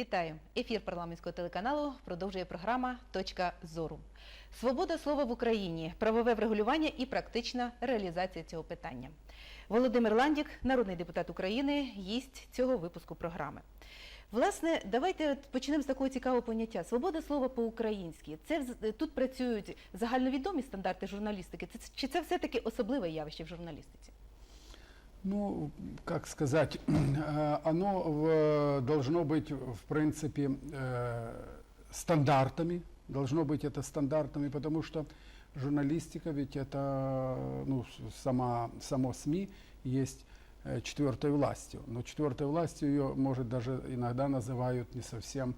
Вітаю! Ефір парламентського телеканалу продовжує програма Точка зору. Свобода слова в Україні, правове врегулювання і практична реалізація цього питання. Володимир Ландік, народний депутат України, гість цього випуску програми. Власне, давайте почнемо з такого цікавого поняття. Свобода слова по-українськи. Це тут працюють загальновідомі стандарти журналістики. Це чи це все-таки особливе явище в журналістиці? Ну, как сказать, э, оно в- должно быть, в принципе, э, стандартами, должно быть это стандартами, потому что журналистика ведь это, ну, с- сама, само СМИ есть э, четвертой властью, но четвертой властью ее, может, даже иногда называют не совсем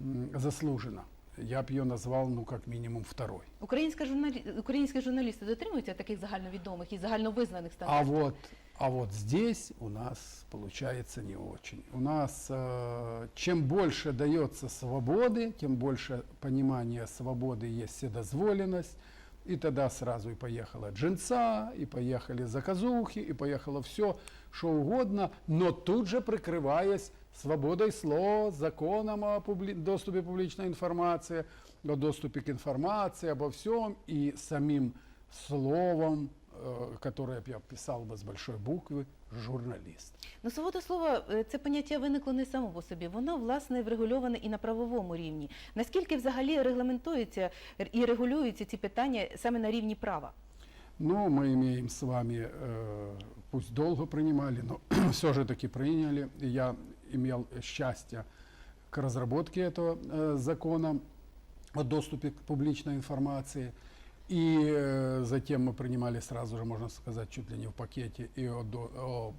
м, заслуженно. Я бы ее назвал, ну, как минимум, второй. Українська журналі... Українські журналісти дотримуються таких загальновідомих і загальновизнаних А стандартів? вот, а вот здесь у нас получается не очень. У нас э, чем больше дается свободы, тем больше понимания свободы есть вседозволенность. И тогда сразу и поехала джинса, и поехали заказухи, и поехало все, что угодно, но тут же прикрываясь свободой слова, законом о публи... доступе к публичной информации, о доступе к информации, обо всем, и самим словом, э, которое б я писал бы с большой буквы, журналист. Ну, свобода слова е, це поняття виникло не само по собі. Воно власне врегульоване і на правовому рівні. Наскільки взагалі регламентуються р- і регулюються ці питання саме на рівні права? Ну, мы имеем с вами, э, пусть долго принимали, но все же таки приняли. И я имел счастье к разработке этого э, закона о доступе к публичной информации. И э, затем мы принимали сразу же, можно сказать, чуть ли не в пакете и о, до- об,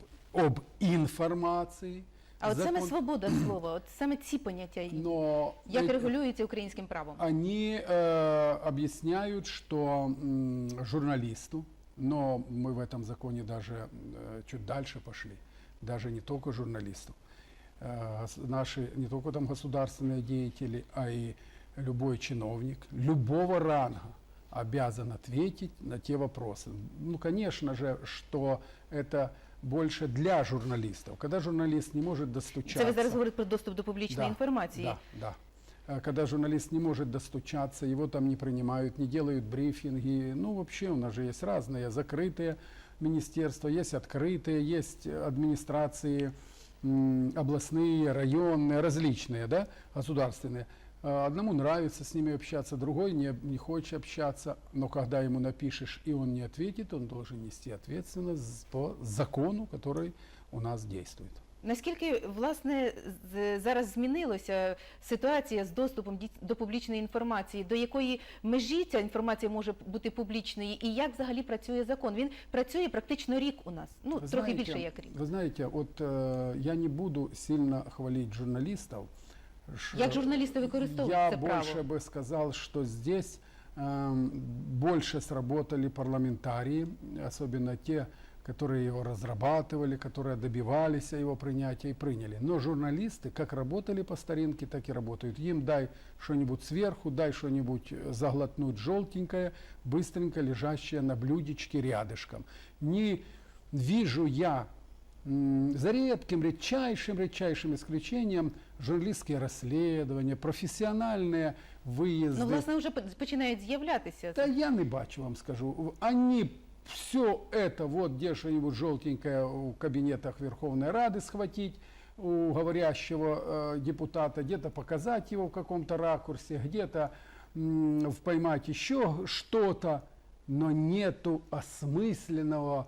об информации. А от саме Закон- свобода слова, от саме ці поняття, Но як ведь- регулюються українським правом? Они э, объясняют, что м, журналисту, но мы в этом законе даже э, чуть дальше пошли, даже не только журналисту, э, гос- наши не только там государственные деятели, а и любой чиновник любого ранга обязан ответить на те вопросы. Ну, конечно же, что это больше для журналистов. Когда журналист не может достучаться... Це ви зараз говорите про доступ до публічної Да, інформації. Да, да. Э, Когда журналист не может достучаться, его там не принимают, не делают брифинги. Ну, вообще у нас же есть разные закрытые министерства, есть открытые, есть администрации м, областные, районные, различные, да, государственные. Э, Одному нравится с ними общаться, другой не, не хочет общаться, но когда ему напишешь и он не ответит, он должен нести ответственность по закону, который у нас действует. Наскільки власне з- зараз змінилася ситуація з доступом дій- до публічної інформації, до якої межі ця інформація може бути публічною, і як взагалі працює закон? Він працює практично рік у нас, ну Вы трохи знаете, більше як рік. Вы знаете, вот э, я не буду сильно хвалить журналистов. Ш- Як журналісти використовують Я це больше право? бы сказал, что здесь эм, больше сработали парламентарии, особенно те, которые его разрабатывали, которые добивались его принятия и приняли. Но журналисты как работали по старинке, так и работают. Им дай что-нибудь сверху, дай что-нибудь э, заглотнуть желтенькое, быстренько лежащее на блюдечке рядышком. Не вижу я м, за редким, редчайшим, редчайшим исключением журналистские расследования, профессиональные выезды. Ну, власне, вже п- починають з'являтися. Да я не бачу, вам скажу. Они все это, вот где что-нибудь желтенькое в кабинетах Верховной Рады схватить у говорящего э, депутата, где-то показать его в каком-то ракурсе, где-то в- поймать еще что-то, но нету осмысленного,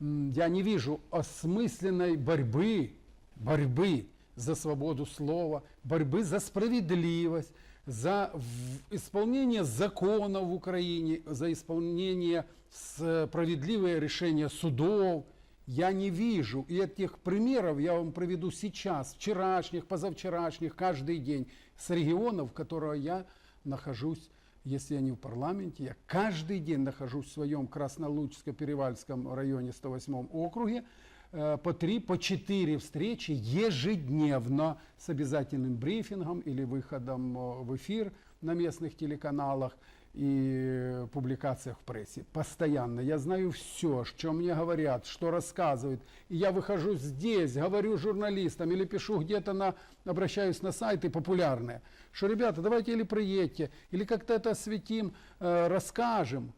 я не вижу осмысленной борьбы, борьбы за свободу слова, борьбы за справедливость, за в- исполнение законов в Украине, за исполнение справедливые решения судов. Я не вижу. И этих примеров я вам приведу сейчас, вчерашних, позавчерашних, каждый день, с регионов, в которых я нахожусь, если я не в парламенте, я каждый день нахожусь в своем Краснолучско-Перевальском районе 108 округе, э, по три, по четыре встречи ежедневно с обязательным брифингом или выходом э, в эфир на местных телеканалах и публикациях в прессе. Постоянно. Я знаю все, что мне говорят, что рассказывают. И я выхожу здесь, говорю журналистам или пишу где-то на, обращаюсь на сайты популярные, что, ребята, давайте или приедьте, или как-то это осветим, э, расскажем.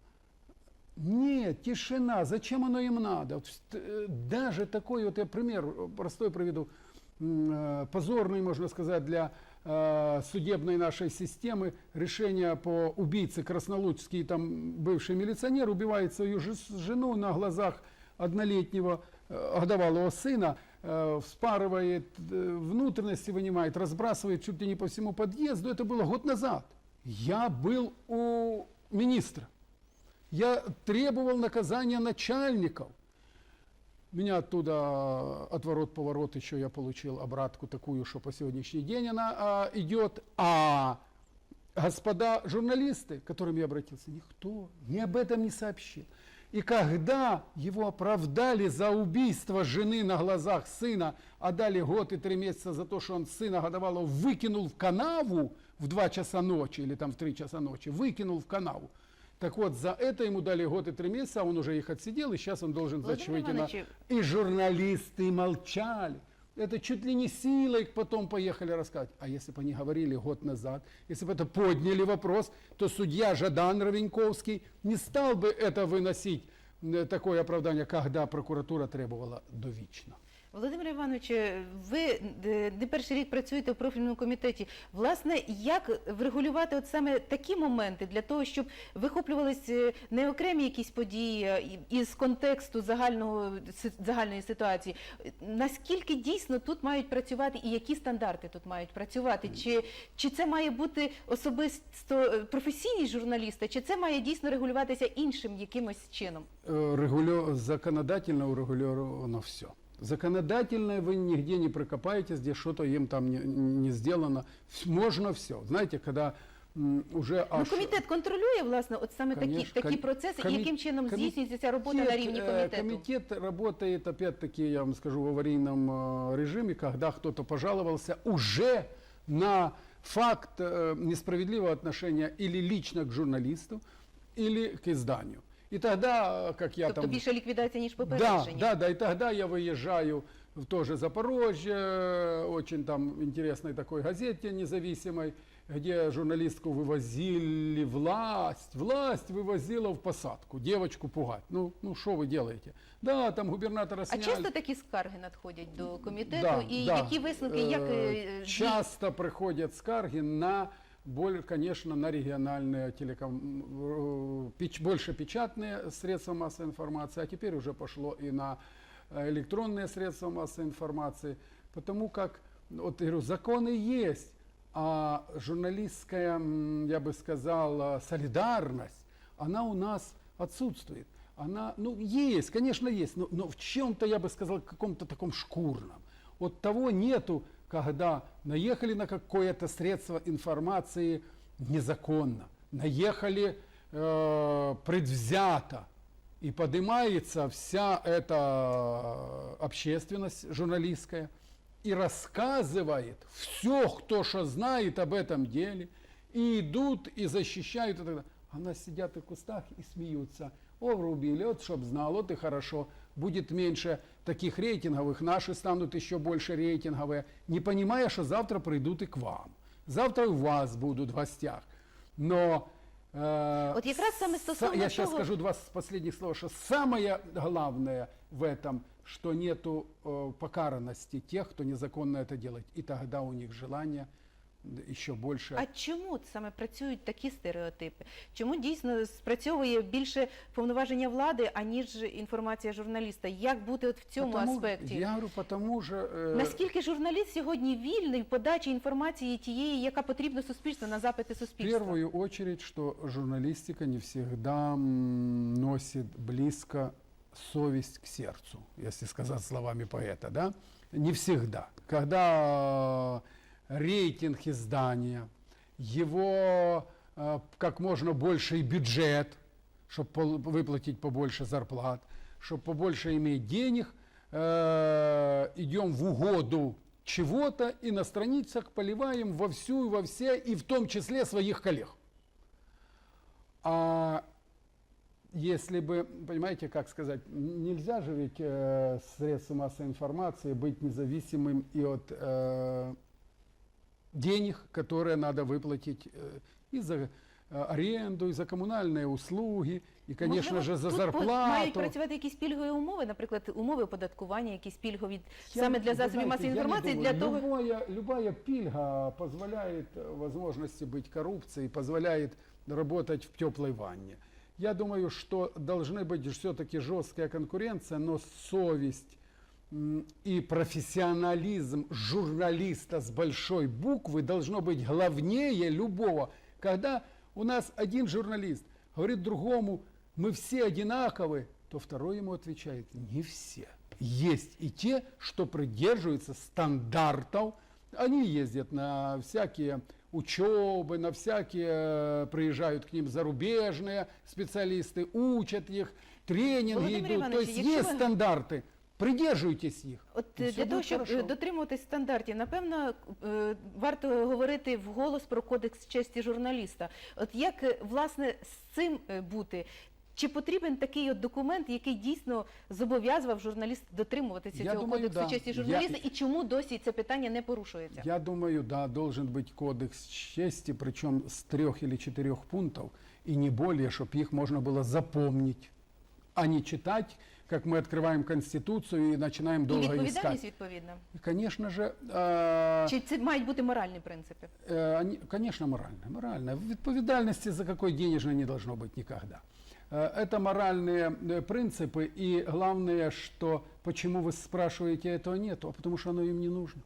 Нет, тишина. Зачем оно им надо? Вот, э, даже такой, вот я пример простой приведу, м, э, позорный, можно сказать, для э, судебной нашей системы решение по убийце Краснолудский, там бывший милиционер убивает свою жену на глазах однолетнего э, годовалого сына, э, вспарывает внутренности, вынимает, разбрасывает чуть ли не по всему подъезду. Это было год назад. Я был у министра. Я требовал наказания начальников. Меня оттуда отворот-поворот еще я получил обратку такую, что по сегодняшний день она а, идет. А господа журналисты, к которым я обратился, никто ни об этом не сообщил. И когда его оправдали за убийство жены на глазах сына, а дали год и три месяца за то, что он сына годовалого выкинул в канаву в 2 часа ночи или там в 3 часа ночи, выкинул в канаву. Так вот, за это ему дали год и три месяца, а он уже их отсидел, и сейчас он должен значит, Владимир выйти на... Иванович, И журналисты молчали. Это чуть ли не силой потом поехали рассказать. А если бы они говорили год назад, если бы это подняли вопрос, то судья Жадан Равенковский не стал бы это выносить, э, такое оправдание, когда прокуратура требовала довічно. Володимир Іванович, ви е, не перший рік працюєте в профільному комітеті. Власне, як врегулювати от саме такі моменти для того, щоб вихоплювались е, не окремі якісь події із контексту загального загальної ситуації? Наскільки дійсно тут мають працювати і які стандарти тут мають працювати? Чи, чи це має бути особисто е, професійні журналісти, чи це має дійсно регулюватися іншим якимось чином? Регулё- Законодательно урегулировано все. Законодательно вы нигде не прокопаетесь, где что-то им там не, не сделано. Вс- Можно все. Знаете, когда м, уже Ну, аж... комітет контролює власне от саме такі, Конечно, такі ком- процеси, і комі- яким чином комі- здійснюється ця робота на рівні э, комітету? Комитет работает, опять-таки, я вам скажу, в аварийном э, режиме, когда кто-то пожаловался уже на факт э, несправедливого отношения или лично к журналисту, или к изданию. И тогда, э, как я тобто там... більше ліквідація, ніж Да, попередження. да, да, и тогда я выезжаю в тоже Запорожье, очень там интересной такой газете независимой, где журналистку вывозили власть, власть вывозила в посадку, девочку пугать. Ну, ну что вы делаете? Да, там губернатора А сняли. часто такі скарги надходять до комітету, Да, і да. які висновки, як Э, е, дій- Часто приходят скарги на, боль- конечно, на региональные телеком... э, печ- больше печатные средства массовой информации, а теперь уже пошло и на э, электронные средства массовой информации, потому как, вот я говорю, законы есть, а журналистская, м, я бы сказал, э, солидарность, она у нас отсутствует. Она, ну, есть, конечно, есть, но, но в чем-то, я бы сказал, каком-то таком шкурном. Вот того нету, когда наехали на какое-то средство информации незаконно, наехали э, предвзято, и поднимается вся эта общественность журналистская и рассказывает все, кто что знает об этом деле, и идут и защищают. И так далее. А нас сидят в кустах и смеются. О, врубили, вот чтоб знал, вот и хорошо. Будет меньше таких рейтинговых, наши станут еще больше рейтинговые, не понимая, что завтра придут и к вам. Завтра у вас будут в гостях. Но э, От якраз саме са- стосовно я сейчас того- скажу два с- последних слова, что самое главное в этом, что нету э, покаранности тех, кто незаконно это делает. И тогда у них желание д- еще больше. А чому от саме працюють такі стереотипи? Чому дійсно спрацьовує більше повноваження влади, аніж інформація журналіста? Як бути от в цьому Потому- аспекті? Я говорю, потому же... э, Наскільки журналіст сьогодні вільний в подачі інформації тієї, яка потрібна суспільству на запити В суспільства? первую очередь, что журналистика не всегда м, носит близко совесть к сердцу, если сказать словами поэта, да? Не всегда. Когда э, рейтинг издания, его э, как можно больший бюджет, чтобы выплатить побольше зарплат, чтобы побольше иметь денег, э, идем в угоду чего-то и на страницах поливаем во всю и во все, и в том числе своих коллег. А если бы, понимаете, как сказать, н- нельзя же ведь э, средства массовой информации быть независимым и от э, денег, которые надо выплатить э, и за э, аренду, и за коммунальные услуги, и, конечно Можливо, же, за тут по- Мають зарплату. працювати якісь пільгові умови, наприклад, умови оподаткування, якісь пільгові Я- саме для вы засобів знаете, масової я не інформації, думаю, для того. Любая, любая пильга позволяет э, возможности быть коррупцией, позволяет работать в теплой ванне. Я думаю, что должны быть все-таки жесткая конкуренция, но совесть м, и профессионализм журналиста с большой буквы должно быть главнее любого. Когда у нас один журналист говорит другому, мы все одинаковы, то второй ему отвечает, не все. Есть и те, что придерживаются стандартов. Они ездят на всякие учебы, на всякие, э, приезжают к ним зарубежные специалисты, учат их, тренинги Володимир идут. То Иванович, есть якщо есть ви- стандарты, придерживайтесь их. От і е, все для того, буде щоб хорошо. е, дотримуватись стандартів, напевно, е, варто говорити вголос про кодекс честі журналіста. От як е, власне з цим е, бути? Чи потрібен такий от документ, який дійсно зобов'язував журналіст дотримуватися Я цього думаю, кодексу да. честі Я- журналіста, і чому досі це питання не порушується? Я думаю, да, должен быть кодекс чести, причем с трех или четырех пунктов, и не более, чтобы их можно было запомнить, а не читать, как мы открываем Конституцию и начинаем І долго відповідальність искать. відповідна. И, конечно же, э, Чи це мають бути моральні принципи? Э, они- Конечно, морально. Морально. Відповідальності за какой денежной не должно быть никогда. Э, Это моральные э, принципы. И главное, что почему вы спрашиваете, этого нету, а потому что оно им не нужно.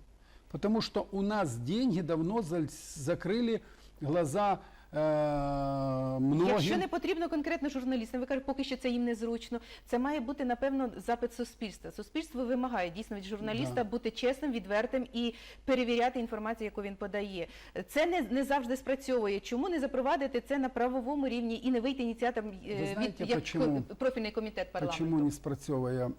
Потому что у нас деньги давно за- закрыли глаза э, многим. Якщо не потрібно конкретно журналістам, ви кажете, поки що це їм незручно. Це має бути напевно запит суспільства. Суспільство вимагає дійсно від журналіста Да. бути чесним, відвертим і перевіряти інформацію, яку він подає. Це не, не завжди спрацьовує. Чому не запровадити це на правовому рівні і не вийти ініціатором е, від як почему? профільний комітет парламенту? Почему не спрацьовує?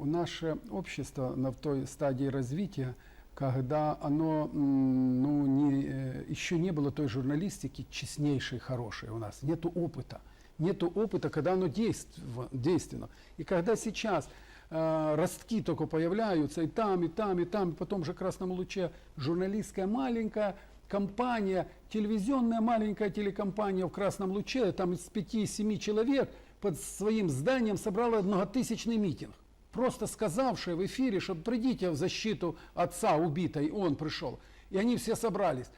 У Наше общество на той стадии развития, когда оно ну, не, э, еще не было той журналистики честнейшей, хорошей у нас. Нету опыта. Нету опыта, когда оно действенно. И когда сейчас э, ростки только появляются, и там, и там, и там, и потом же красном луче журналистская маленькая компания, телевизионная маленькая телекомпания в красном луче, там из 5-7 человек под своим зданием собрала многотысячный митинг. Просто сказавшие в эфире, что придите в защиту отца убитой, он пришел. И они все собрались.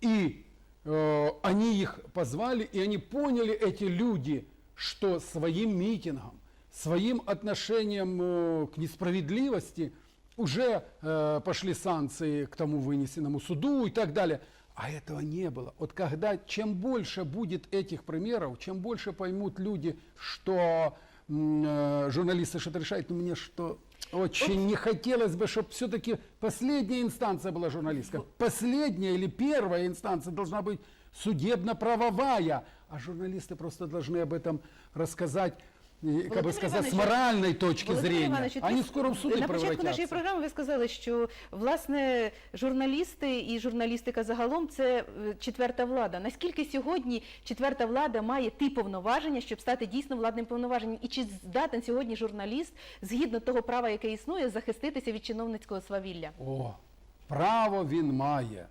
И э, они их позвали, и они поняли, эти люди, что своим митингом, своим отношением э, к несправедливости уже э, пошли санкции к тому вынесенному суду и так далее. А этого не было. Вот когда чем больше будет этих примеров, чем больше поймут люди, что журналисты что-то решают, но мне что очень не хотелось бы, чтобы все-таки последняя инстанция была журналистская. Последняя или первая инстанция должна быть судебно-правовая. А журналисты просто должны об этом рассказать, и, как бы Володимир сказать, с моральной точки Володимир зрения. Іванович, от Они ви скоро в суды на початку нашої превратятся. програми ви сказали, що власне журналісти і журналістика загалом це е, четверта влада. Наскільки сьогодні четверта влада має ті повноваження, щоб стати дійсно владним повноваженням? І чи здатен сьогодні журналіст, згідно того права, яке існує, захиститися від чиновницького свавілля? О, право він має.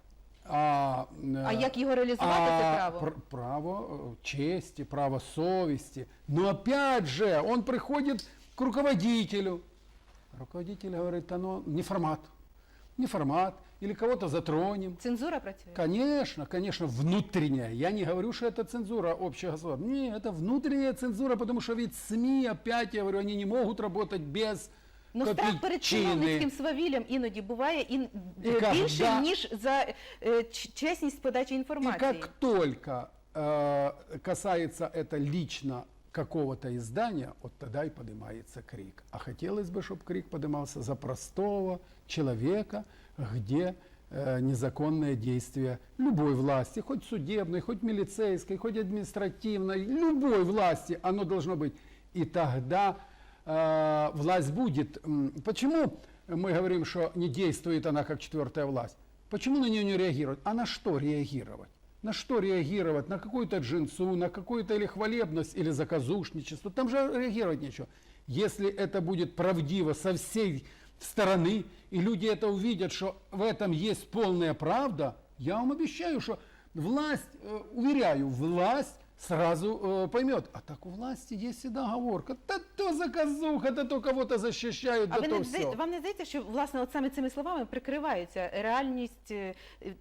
А, е, А як його реалізувати, це право? пр- право э, чести, право совести. Но опять же, он приходит к руководителю. Руководитель говорит, оно не формат. Не формат. Или кого-то затронем. Цензура працює? Конечно, конечно, внутренняя. Я не говорю, что это цензура общего государства. Не, это внутренняя цензура, потому что ведь СМИ, опять я говорю, они не могут работать без Ну, страх перед чиновницьким копійчини. свавіллям іноді буває і, е, когда- більше, ніж за е, ч- чесність подачі И інформації. как только э, касается это лично какого-то издания, вот тогда и поднимается крик. А хотелось бы, чтобы крик поднимался за простого человека, где э, незаконное действие любой власти, хоть судебной, хоть милицейской, хоть административной, любой власти, оно должно быть. И тогда э, власть будет. Почему мы говорим, что не действует она как четвертая власть. Почему на нее не реагировать? А на что реагировать? На что реагировать? На какую-то джинсу, на какую-то или хвалебность, или заказушничество? Там же реагировать нечего. Если это будет правдиво со всей стороны, и люди это увидят, что в этом есть полная правда, я вам обещаю, что власть, э, уверяю, власть сразу э, поймет. А так у власти есть всегда оговорка. Да то заказуха, да то кого-то защищают, А да ви то не все. вам не здається, що власне от саме цими словами прикривається реальність е,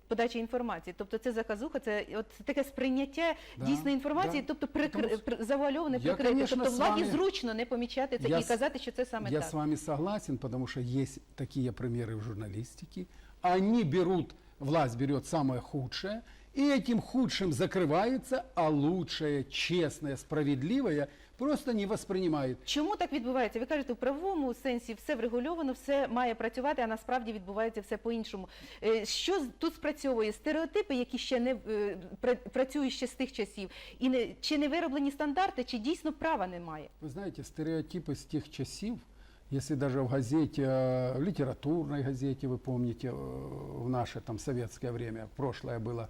подачі інформації? Тобто це заказуха, це от таке сприйняття Да, дійсної інформації, да. тобто прикр... Потому що- завуальоване Я, прикрите. конечно, Тобто з владі вами- зручно не помічати це Я і с- казати, що це саме Я так. с вами согласен, потому что есть такие примеры в журналистике. Они берут, власть берет самое худшее, и этим худшим закрывается, а лучшее, честное, справедливое просто не воспринимает. Чому так відбувається? Ви кажете, в правовому сенсі все врегульовано, все має працювати, а насправді відбувається все по-іншому. Е, Що з- тут спрацьовує? Стереотипи, які ще не е, пра- працюють ще з тих часів, і не чи не вироблені стандарти, чи дійсно права немає? Вы знаете, стереотипы с тех часов, если даже в газете, э, в литературной газете, вы помните, э, в наше там советское время, прошлое было,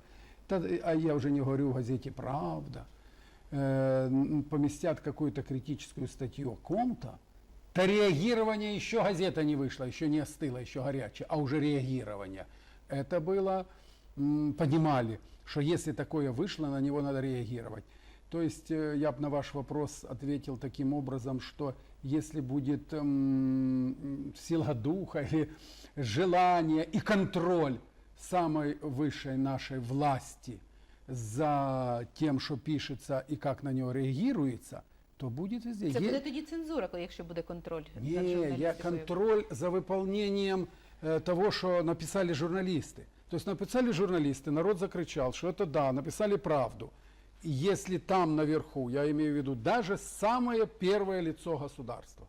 та- а я уже не говорю в газете «Правда», э, поместят какую-то критическую статью о ком-то, то реагирование еще газета не вышла, еще не остыла, еще горячая, а уже реагирование. Это было, понимали, что если такое вышло, на него надо реагировать. То есть э, я бы на ваш вопрос ответил таким образом, что если будет м, м, сила духа или желание и контроль самой высшей нашей власти за тем, что пишется и как на него реагируется, то будет везде. Це буде тоді цензура, якщо буде контроль не, я контроль за выполнением э, того, что написали журналисты. То есть написали журналисты, народ закричал, что это да, написали правду. И если там наверху, я имею в виду даже самое первое лицо государства,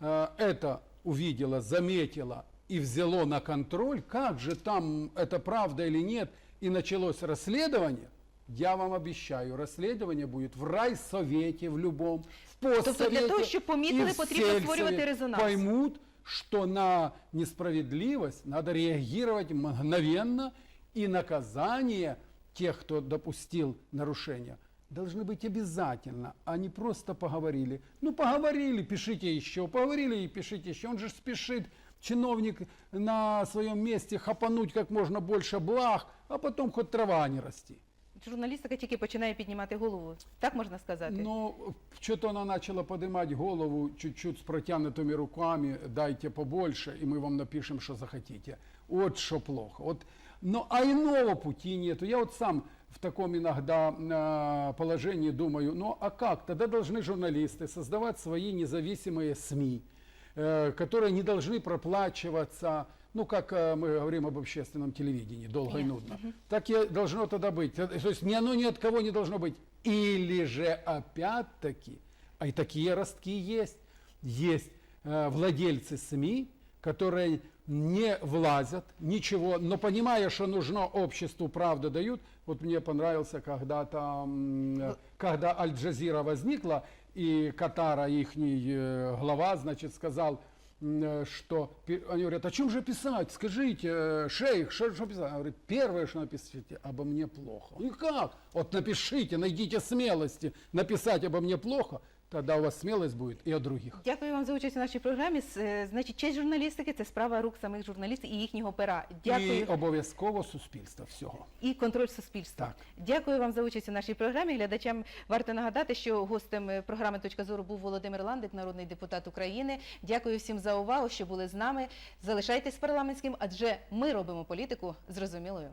э, это увидело, заметило и взяло на контроль, как же там это правда или нет, и началось расследование, я вам обещаю, расследование будет в райсовете, в любом, в Тобто постсовете. для того, щоб помітили, потрібно створювати резонанс. Поймут, что на несправедливость надо реагировать мгновенно, и наказание тех, кто допустил нарушения, должны быть обязательно, а не просто поговорили. Ну, поговорили, пишите еще, поговорили и пишите еще. Он же спешит, чиновник на своем месте хапануть как можно больше благ, а потом хоть трава не расти. Журналістика тільки починає піднімати голову. Так можна сказати? Ну, что-то она начала поднимать голову чуть-чуть с протянутыми руками, дайте побольше, и мы вам напишем, что захотите. Вот что плохо. Вот, но, а иного пути нету. Я вот сам в таком иногда э, положении думаю, ну а как? Тогда должны журналисты создавать свои независимые СМИ, э, которые не должны проплачиваться, ну как э, мы говорим об общественном телевидении, долго и Ясно. нудно. Так и должно тогда быть. То то есть ни оно ни от кого не должно быть. Или же опять-таки, а и такие ростки есть, есть э, владельцы СМИ, которые не влазят, ничего, но понимая, что нужно обществу, правду дают. Вот мне понравился когда-то, м, э, когда Аль-Джазира возникла, и Катара, их глава, значит, сказал, что пи- они говорят, о чем же писать? Скажите, шейх, что что писать? Он говорит, первое, что напишите, обо мне плохо. Ну как? Вот напишите, найдите смелости написать обо мне плохо, тогда у вас смелость будет и о других. Дякую вам за участь у нашій програмі. С- е, Значить, честь журналістики це справа рук самих журналістів і їхнього пера. Дякую І обов'язково суспільства всього. і контроль суспільства. Так. Дякую вам за участь у нашій програмі. Глядачам варто нагадати, що гостем е, програми Точка зору був Володимир Ландик, народний депутат України. Дякую всім за увагу, що були з нами. Залишайтесь парламентським, адже ми робимо політику зрозумілою.